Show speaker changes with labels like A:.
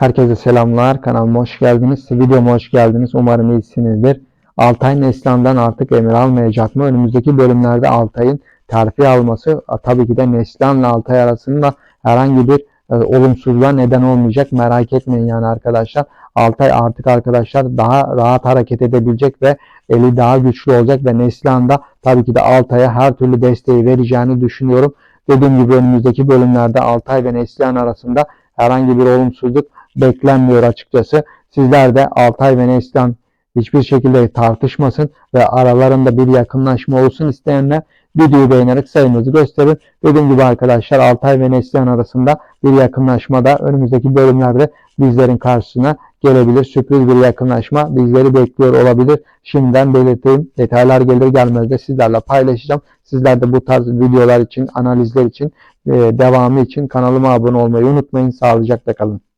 A: Herkese selamlar. Kanalıma hoş geldiniz. Videoma hoş geldiniz. Umarım iyisinizdir. Altay Neslihan'dan artık emir almayacak mı? Önümüzdeki bölümlerde Altay'ın terfi alması tabii ki de Neslihan'la Altay arasında herhangi bir e, olumsuzluğa neden olmayacak. Merak etmeyin yani arkadaşlar. Altay artık arkadaşlar daha rahat hareket edebilecek ve eli daha güçlü olacak ve Neslihan da tabii ki de Altay'a her türlü desteği vereceğini düşünüyorum. Dediğim gibi önümüzdeki bölümlerde Altay ve Neslihan arasında herhangi bir olumsuzluk beklenmiyor açıkçası. Sizler de Altay ve Neslihan hiçbir şekilde tartışmasın ve aralarında bir yakınlaşma olsun isteyenler videoyu beğenerek sayınızı gösterin. Dediğim gibi arkadaşlar Altay ve Neslihan arasında bir yakınlaşma da önümüzdeki bölümlerde bizlerin karşısına gelebilir. Sürpriz bir yakınlaşma bizleri bekliyor olabilir. Şimdiden belirteyim. Detaylar gelir gelmez de sizlerle paylaşacağım. Sizler de bu tarz videolar için, analizler için, e, devamı için kanalıma abone olmayı unutmayın. Sağlıcakla kalın.